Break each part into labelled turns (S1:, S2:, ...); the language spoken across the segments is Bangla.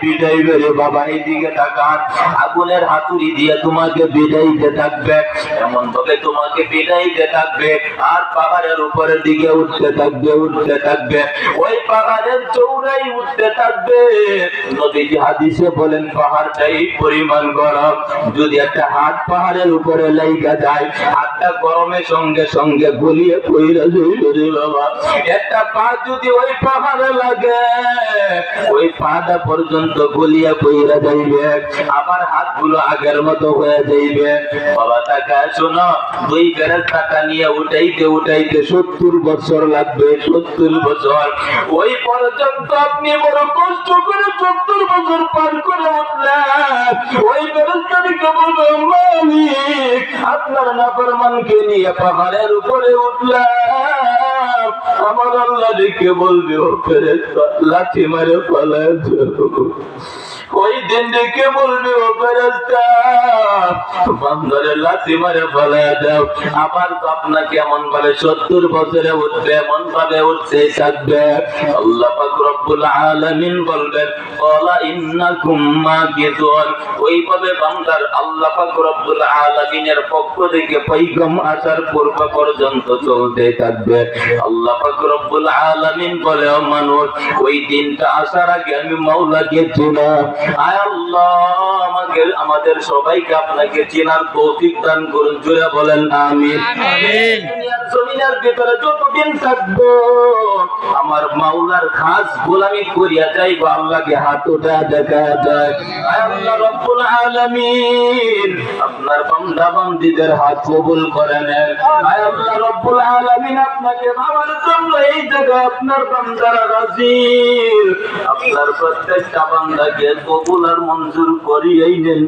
S1: বিদাইবে বাবা এইদিকে তাকান। আগুনের হাতুড়ি দিয়ে তোমাকে থাকবে। এমন ভাবে তোমাকে থাকবে। আর পাহাড়ের উপরের দিকে উঠতে থাকবে উঠতে থাকবে। ওই পাহাড়ের চৌড়াই উঠতে থাকবে। নদীজি হাদিসে বলেন পাহাড়টাই পরিমাণ গরম। যদি একটা হাত পাহাড়ের উপরে লাইগা যায়, হাতটা গরমের সঙ্গে সঙ্গে গলিয়ে পইরা বাবা। একটা পা যদি ওই পাহাড়ে লাগে, ওই পাটা পর্যন্ত গলিয়া পইরা যাইবে। আবার হাতগুলো আগের মতো হয়ে যাইবে। বাবা টাকা শোনো, দুই বেড়ের টাকা নিয়ে উঠাইতে উঠাইতে সত্তর বছর লাগবে, সত্তর বছর। ওই পর্যন্ত আপনি বড় কষ্ট করে সত্তর বছর পার করে উঠলেন। ওই বেরোজগারিকে বলব মালিক। আপনার নাফরমানকে নিয়ে পাহাড়ের উপরে উঠলাম আমার আল্লাহ দেখে বলবি ও ফেরেশতা লাঠি মারে পালায় ওই ডেকে বলবে, ও লাঠি মারে দাও। আপনাকে এমন ভাবে সত্তর বছরে উঠবে এমন ভাবে উঠতে থাকবে। আল্লাহ রব্বুল আলামিন বলবেন ওইভাবে বান্দার আল্লাহ রব্বুল আলামিনের পক্ষ থেকে আসার পূর্ব পর্যন্ত চলতে থাকবে। আল্লাহ রব্বুল আলামিন বলে, ও মানুষ, ওই দিনটা আসার আগে আমি মাওলাকে চিনাম আয় আল্লাহ আমাকে আমাদের সবাইকে আপনাকে চেনার তৌফিক দান করুন জুড়ে বলেন আমিন
S2: আমিন।
S1: দুনিয়ার ভিতরে যতদিন থাকব, আমার মাওলার খাস গোলামি করিয়া যাইবো, আল্লাহকে হাত ওঠা দেখা যায়। আপনার বান্দা বান্দীদের হাত কবুল করে নেন। আপনাকে জন্য এই জায়গায় আপনার বান্দারা রাজি আপনার প্রত্যেকটা বান্দাকে কবুল আর মঞ্জুর করিয়েই নেন।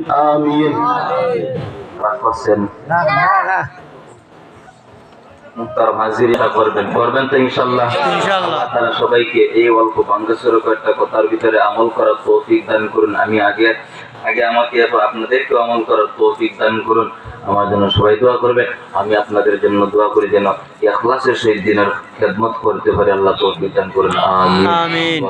S1: মুক্তার হাজিরা করবেন। করবেন তো ইনশাল্লাহ।
S2: ইনশাআল্লাহ।
S1: সবাইকে এই অল্প বাঙ্গাসুর কয়েকটা কথার ভিতরে আমল করার তৌফিক দান করুন। আমি আগে আগে আমাকে এবং আপনাদেরকেও আমল করার তৌফিক দান করুন। আমার জন্য সবাই দোয়া করবেন। আমি আপনাদের জন্য দোয়া করি যেন ইখলাসের সহিত দিনের খেদমত করতে পারে। আল্লাহ তৌফিক দান করুন। আমিন।